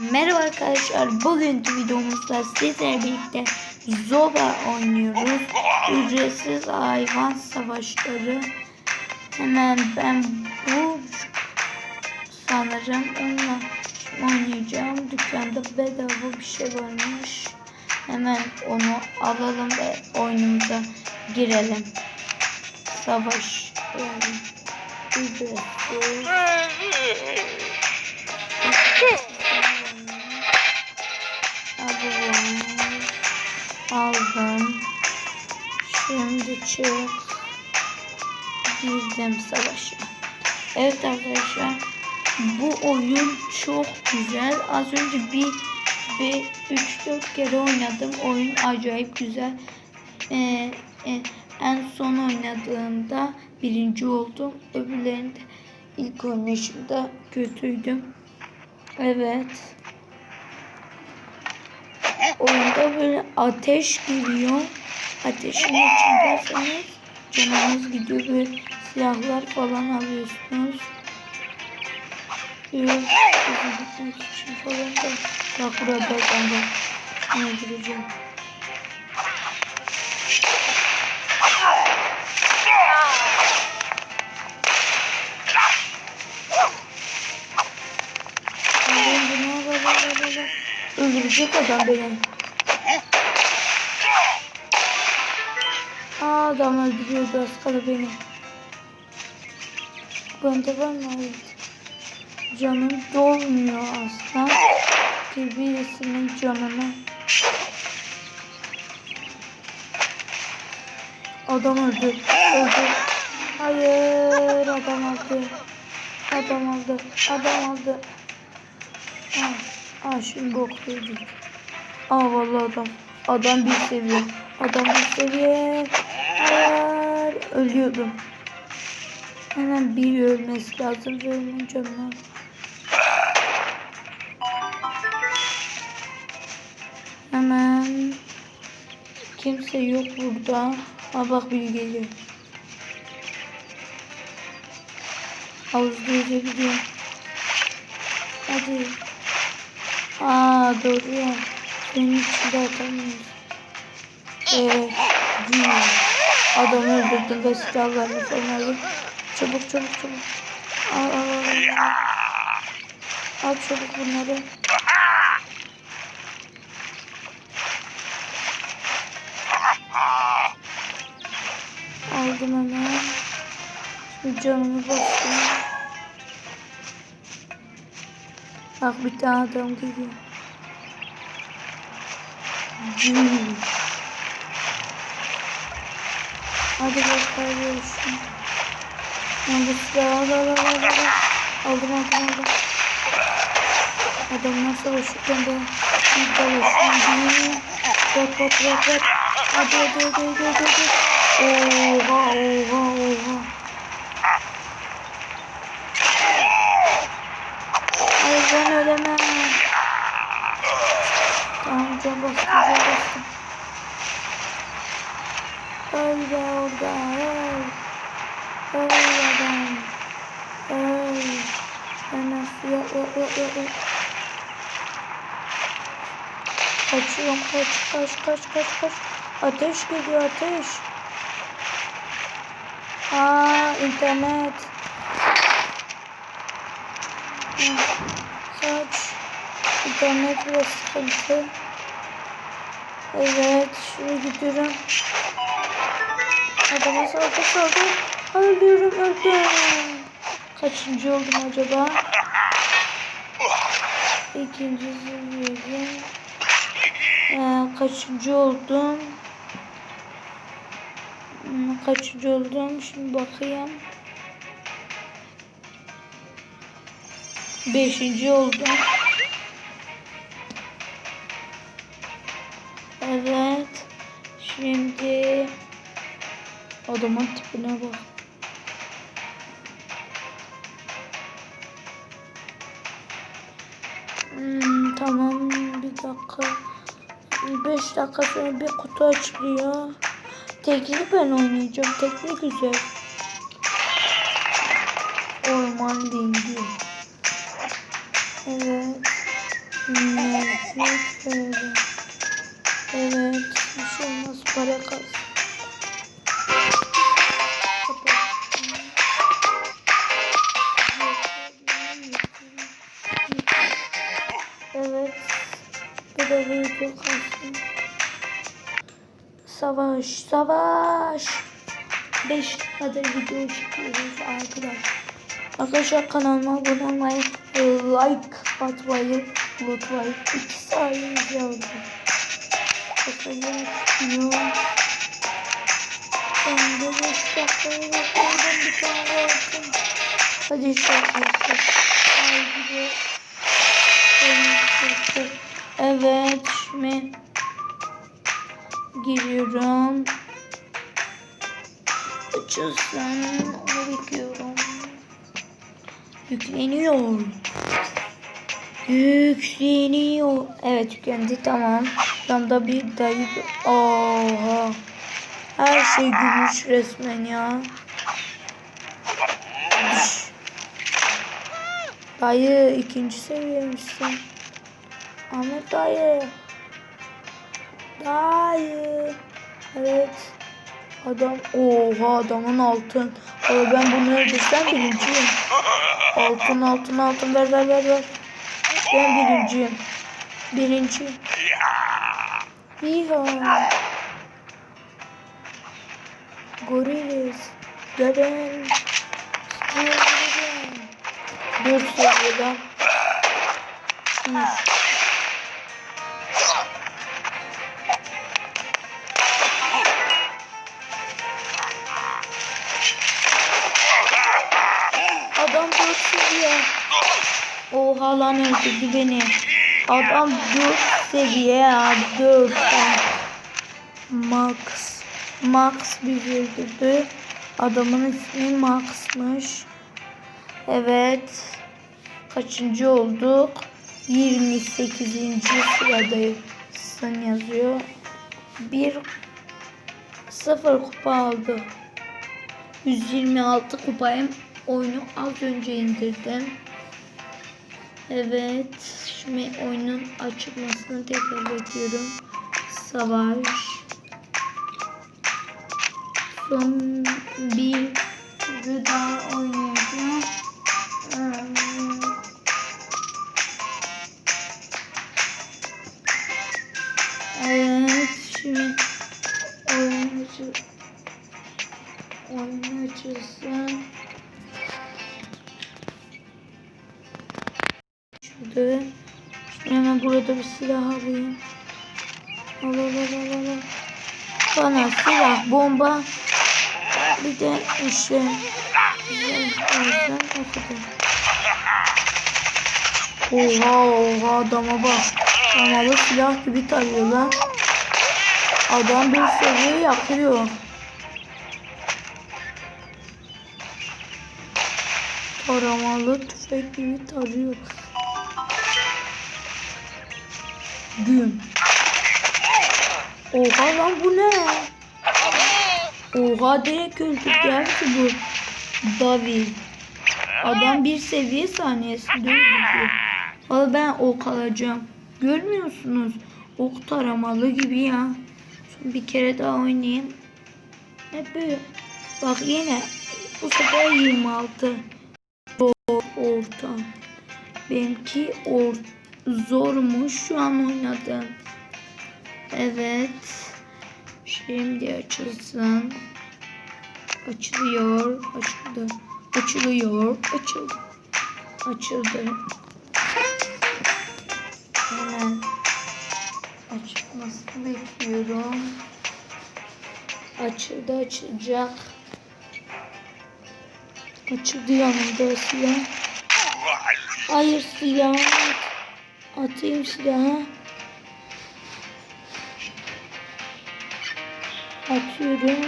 Merhaba arkadaşlar. Bugünkü videomuzda sizlerle birlikte Zoba oynuyoruz. Ücretsiz hayvan savaşları. Hemen ben bu sanırım onunla oynayacağım. Dükkanda bedava bir şey varmış. Hemen onu alalım ve oyunumuza girelim. Savaş yani ücretsiz. Aldım. Şimdi çık. Girdim savaşa. Evet arkadaşlar. Bu oyun çok güzel. Az önce bir bir 3-4 kere oynadım. Oyun acayip güzel. Ee, e, en son oynadığımda birinci oldum. Öbürlerinde ilk oynayışımda kötüydüm. Evet. Oyunda böyle ateş giriyor. Ateşin içindeyseniz canınız gidiyor. Böyle silahlar falan alıyorsunuz. Böyle için falan da. Bak burada ben de öldüreceğim. Öldürecek adam beni. Aa, adam öldürüyordu az kala beni. Bende var mı? Evet. Canım dolmuyor aslında. Bir birisinin canını. Adam öldü. Öldü. Hayır adam aldı. Adam aldı. Adam aldı. Aa, aa şimdi yedik. Aa vallahi adam. Adam bir seviye. Adam bir seviye. Hayır. Ölüyordum. Hemen bir ölmesi lazım. Onun canına. Hemen. Kimse yok burada. Aa bak biri geliyor. Havuzda yüzebiliyorum. Hadi. Aa doğru ya. Senin içinde atamıyoruz. Evet. Değil. Adamı öldürdüm ve silahlarını falan aldım. Çabuk çabuk çabuk. Al al al. al. Çabuk bunları. Aldım hemen. Canımı bastım. Bak bir tane adam geliyor. Cüm. Hadi bakalım görüşün. Ben bu silahı al al al al al. Aldım aldım aldım. Adamlar savaşırken de bir dalaşım. Bak bak bak bak. Hadi hadi hadi hadi hadi. hadi. Oha oha oha. Kaç kaç kaç kaç kaç. Ateş geliyor ateş. Aa internet. Kaç. İnternet ve sıkıntı. Evet. Şuraya gidiyorum. Adama saldı saldı. Ölüyorum öldüm. Kaçıncı oldum acaba? İkinci seviyede. Ee, kaçıncı oldum? Hmm, Kaçıncı oldum? Şimdi bakayım. Beşinci oldum. Evet. Şimdi adamın tipine bak. 5 dakika sonra bir kutu açılıyor. Tekini ben oynayacağım. Tekni güzel. Orman dengi. Evet. Nefes Evet. Bir şey olmaz. Para kalsın. Savaş, savaş. 5 kadar video çekiyoruz arkadaşlar. Arkadaşlar kanalıma abone olmayı, like atmayı unutmayın. 2 sayeniz yavrum. Bakacağım çıkıyor. Ben de 5 dakikaya bakıyorum bir tane yaptım. Hadi de. Evet şimdi giriyorum. Açılsın. Onu bekliyorum. Yükleniyor. Yükleniyor. Evet yüklendi tamam. Yanında bir dayı. Oha. Her şey gümüş resmen ya. Dayı ikinci seviyeymişsin. Ahmet dayı. Dayı. Evet. Adam oha adamın altın. Abi ben bunu öldürsem birinciyim. Altın altın altın ver ver ver ver. Ben birinciyim. Birinci. Yiha. Goriliz. Gelin. Öldüreceğim. Dört seviyeden. Üç. Seviye. Oha lan öldürdü beni. Adam dört seviye ya. Dört. Max. Max bizi öldürdü. Adamın ismi Max'mış. Evet. Kaçıncı olduk? 28. sıradayısın yazıyor. Bir sıfır kupa aldı. 126 kupayım. Oyunu az önce indirdim. Evet. Şimdi oyunun açılmasını tekrar bekliyorum. Savaş. Son bir daha oynayacağım. Evet. Şimdi oyun açıl oyun açılsın. Şurada. Şimdi hemen burada bir silah alayım. Al al al al al. Bana silah, bomba. Bir de işte. Oha oha adama bak. Adamı silah gibi tarıyor lan. Adam bir seviye yapıyor. Taramalı tüfek gibi tarıyor. Güm. Oha lan bu ne? Oha direkt öldürdü ki bu. Davi. Adam bir seviye saniyesinde öldürdü. Valla ben ok alacağım. Görmüyorsunuz. Ok taramalı gibi ya. Şimdi bir kere daha oynayayım. Hep böyle. Bak yine. Bu sefer 26. Zor orta. Benimki or zormuş şu an oynadım. Evet. Şimdi açılsın. Açılıyor. Açıldı. Açılıyor. Açıldı. Açıldı. Hemen açılmasını bekliyorum. Açıldı açılacak. Açıldı yanımda silah. Hayır silah. Atayım silahı. Atıyorum.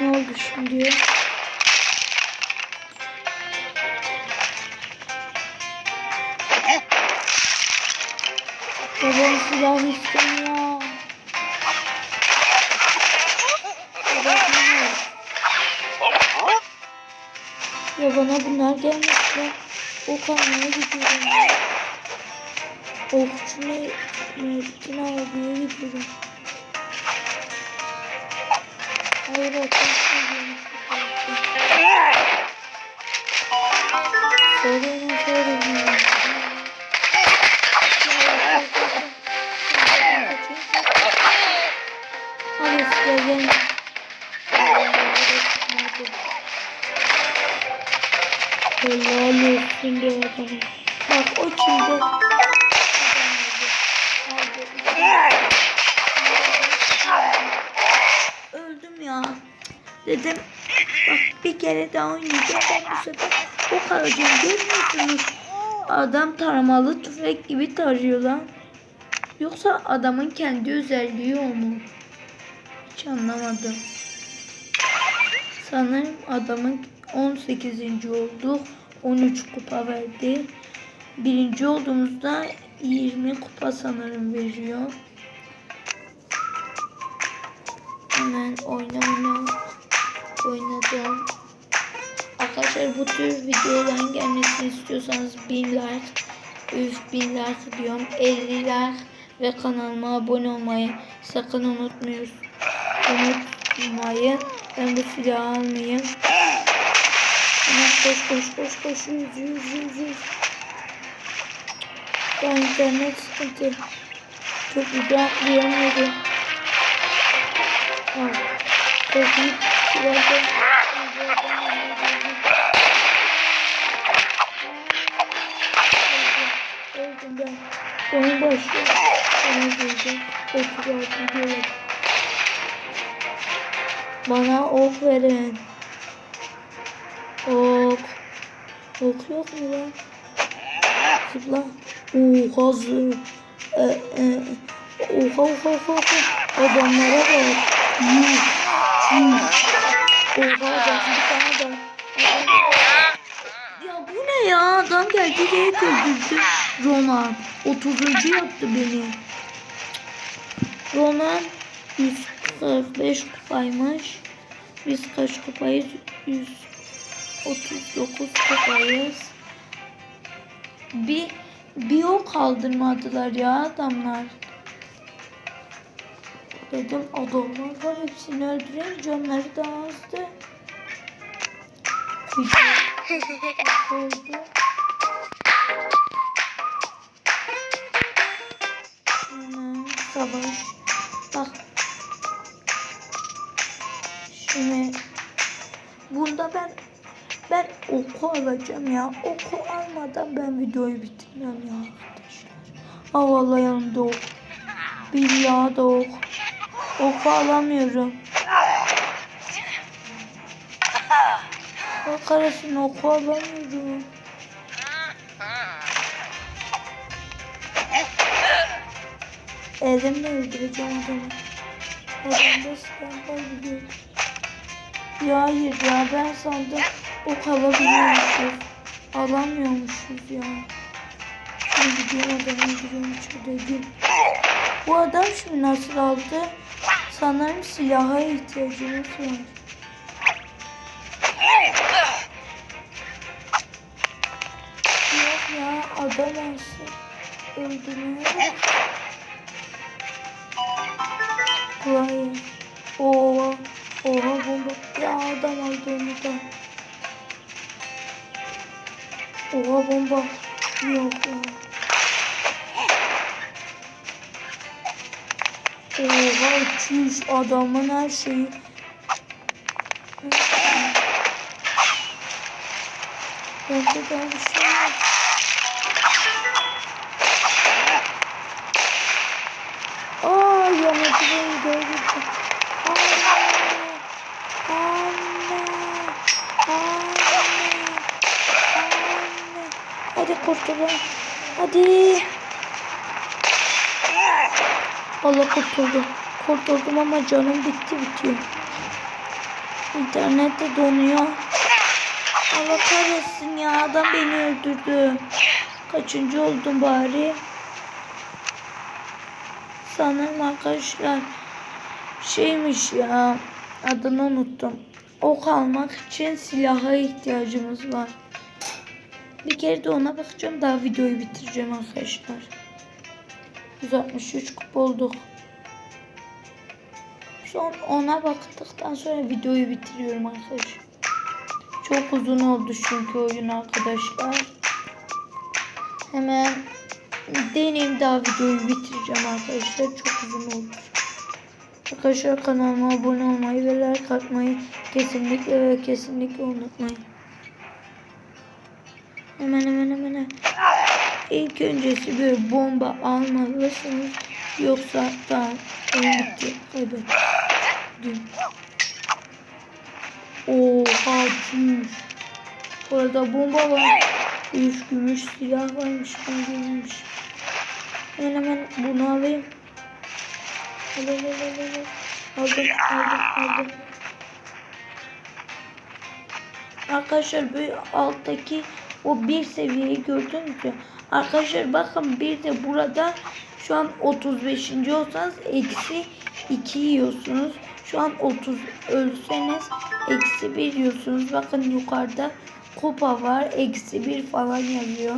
Ne oldu şimdi? Babam silah istemiyor. Bana bunlar gelmesin. Ok almaya gidiyorum. Okçu ne? Metin abiye gidiyorum. Hayır arkadaşlar. Sorun. Adamı. Bak o oldu. Aldı. Öldüm ya. Dedim bak bir kere daha oynayacağım. Ben bu sefer o kalacağım. Görmüyorsunuz. Adam taramalı tüfek gibi tarıyor lan. Yoksa adamın kendi özelliği o mu? Hiç anlamadım. Sanırım adamın 18. olduk. 13 kupa verdi. Birinci olduğumuzda 20 kupa sanırım veriyor. Hemen oyna oyna. Oynadım. Arkadaşlar bu tür videoların gelmesini istiyorsanız 1000 like, üf 1000 like diyorum, 50 like ve kanalıma abone olmayı sakın unutmuyoruz. Unutmayın. Ben bu silahı almayayım. Koş koş koş koş yüz yüz yüz yüz. Ya internet sıkıntı. Çok güzel atlayamıyorum. Al. Çok iyi. Silahı. Öldüm ben. Oyun başlıyor. Oyun başlıyor. 36 diyorum. Bana ok verin. Ok yok mu lan? Zıpla. Oha zı. E, e. Oha oha oha oha. Adamlara bak. Yuh. Yuh. Oha adam bir tane adam. Ya bu ne ya? Adam geldi direkt öldürdü. Ronan. 30. yaptı beni. Ronan 145 kupaymış. Biz kaç kupayız? 139 kupayız. Bir bir o kaldırmadılar ya adamlar. Dedim adamlar var hepsini öldüreyim canları da azdı. Oldu. Savaş. Bak. Şimdi bunda ben ben oku alacağım ya. Oku almadan ben videoyu bitirmem ya arkadaşlar. Aa vallahi yanımda ok. Billahi da ok. Oku alamıyorum. Bak arasın oku alamıyorum. Elimle öldüreceğim adamı. Silah var biliyorum. Ya hayır ya ben sandım ok alabiliyormuşuz. Alamıyormuşuz ya. Şimdi gidiyorum adamı öldürüyorum şurada gül. Bu adam şimdi nasıl aldı? Sanırım silaha ihtiyacımız var. Yok ya adam olsun. Öldürmeye. Hayır. Oha. Oha bomba. Ya adam aldı onu da. Oha bomba. Yok. Oha çüş adamın her şeyi. Bende daha bir şey yok. Kurtulun. Hadi. Allah kurtuldum. Kurtuldum ama canım bitti bitiyor. İnternette donuyor. Allah kahretsin ya adam beni öldürdü. Kaçıncı oldum bari? Sanırım arkadaşlar şeymiş ya adını unuttum. Ok almak için silaha ihtiyacımız var. Bir kere de ona bakacağım. Daha videoyu bitireceğim arkadaşlar. 163 kupa olduk. Son ona baktıktan sonra videoyu bitiriyorum arkadaşlar. Çok uzun oldu çünkü oyun arkadaşlar. Hemen deneyim daha videoyu bitireceğim arkadaşlar. Çok uzun oldu. Arkadaşlar kanalıma abone olmayı ve like atmayı kesinlikle ve kesinlikle unutmayın. Hemen hemen hemen. İlk öncesi böyle bomba almalısınız. Yoksa oyun bitti. Kaybettim. Oha çüş. Orada bomba var. Üç gümüş silah varmış. Ben görmemiş. Hemen hemen bunu alayım. Al, al, al, al, al. Aldım, aldım, aldım. Arkadaşlar böyle alttaki o bir seviyeyi gördünüz mü? Arkadaşlar bakın bir de burada şu an 35. olsanız eksi 2 yiyorsunuz. Şu an 30 ölseniz eksi 1 yiyorsunuz. Bakın yukarıda kupa var. Eksi 1 falan yazıyor.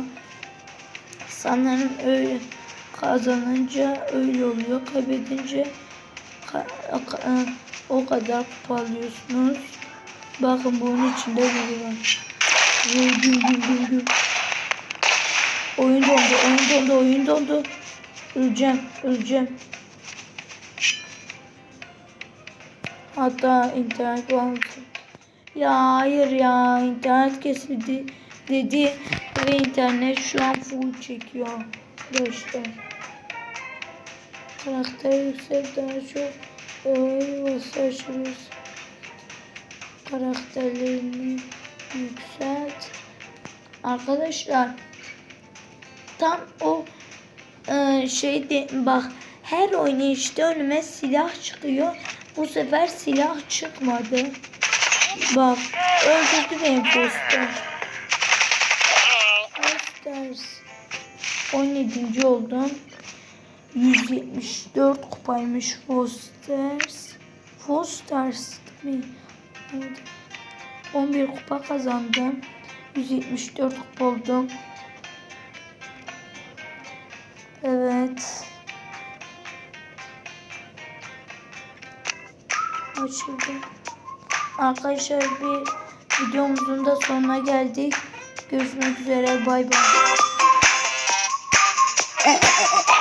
Sanırım öyle kazanınca öyle oluyor. Kaybedince ka- ka- o kadar kupa alıyorsunuz. Bakın bunun içinde biri var. Güm güm. Oyun dondu, oyun dondu, oyun dondu. Öleceğim, öleceğim. Hatta internet bağlantısı. Ya hayır ya internet kesildi dedi ve internet şu an full çekiyor. Arkadaşlar. Karakter yüksel daha çok oy basarsanız karakterlerini yükselt. Arkadaşlar tam o e, şeyde bak her oynayışta önüme silah çıkıyor. Bu sefer silah çıkmadı. Bak öldürdü beni Foster. Fosters. 17. oldum. 174 kupaymış Fosters. Fosters mi? Evet. 11 kupa kazandım. 174 kupa oldum. Evet. Açıldı. Arkadaşlar bir videomuzun da sonuna geldik. Görüşmek üzere. Bay bay.